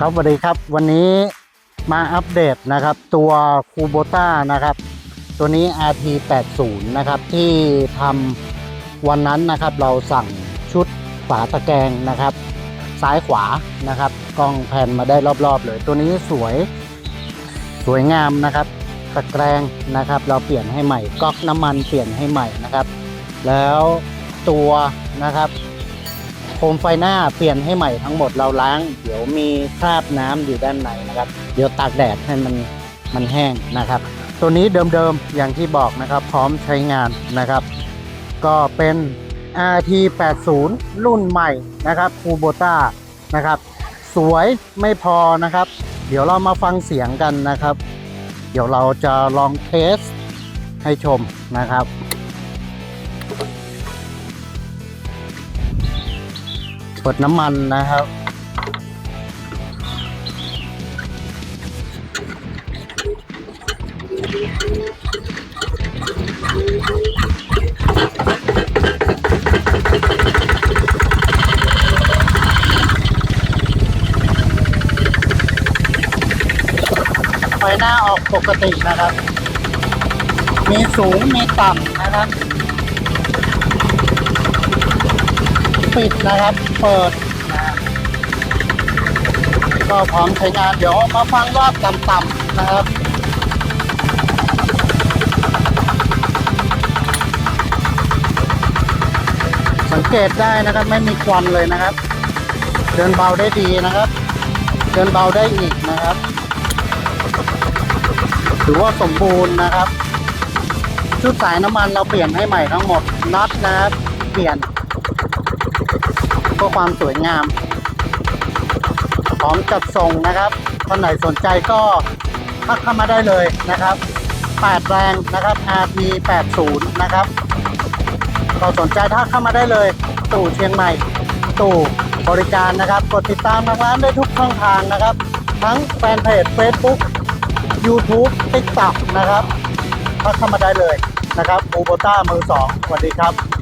ครับสวัสดีครับวันนี้มาอัปเดตนะครับตัวคูโบต้านะครับตัวนี้ RT80 นะครับที่ทำวันนั้นนะครับเราสั่งชุดฝาตะแกรงนะครับ ซ้ายขวานะครับกล้องแผ่นมาได้รอบๆ เลย ตัวนี้สวยสวยงามนะครับตะแกรงนะครับ เราเปลี่ยนให้ใหม่ก๊อกน้ำมันเปลี่ยนให้ใหม่นะครับ แล้วตัวนะครับ โคมไฟหน้าเปลี่ยนให้ใหม่ทั้งหมดเราล้าง เดี๋ยวมีคราบน้ำอยู่ด้านในนะครับ เดี๋ยวตากแดดให้มันมันแห้งนะครับ ตัวนี้เดิมๆอย่างที่บอกนะครับ พร้อมใช้งานนะครับ ก็เป็น RT80 รุ่นใหม่นะครับคูโบต้านะครับ สวยไม่พอนะครับ เดี๋ยวเรามาฟังเสียงกันนะครับ เดี๋ยวเราจะลองเทสให้ชมนะครับ ปิดน้ำมันนะครับ ไฟหน้าออกปกตินะครับ มีสูงมีต่ำนะครับ ปิดนะครับ เปิดนะก็พร้อมใช้งานเดี๋ยวมาฟังรอบต่ำๆนะครับสังเกตได้นะครับไม่มีควันเลยนะครับ เดินเบาได้ดีนะครับ เดินเบาได้อีกนะครับ ถือว่าสมบูรณ์นะครับ ชุดสายน้ำมันเราเปลี่ยนให้ใหม่ทั้งหมดน็อตนะครับ เปลี่ยน พื่อความสวยงาม พร้อมจัดส่งนะครับท่านไหนสนใจก็ทักเข้ามาได้เลยนะครับ8แรงนะครับ RT 80นะครับก็สนใจทักเข้ามาได้เลย ตู่เชียงใหม่ ตู่บริการนะครับ กดติดตามทางร้านได้ทุกช่องทางนะครับ ทั้งแฟนเพจ Facebook YouTube TikTok นะครับทักเข้ามาได้เลยนะครับอูโบต้ามือสองสวัสดีครับ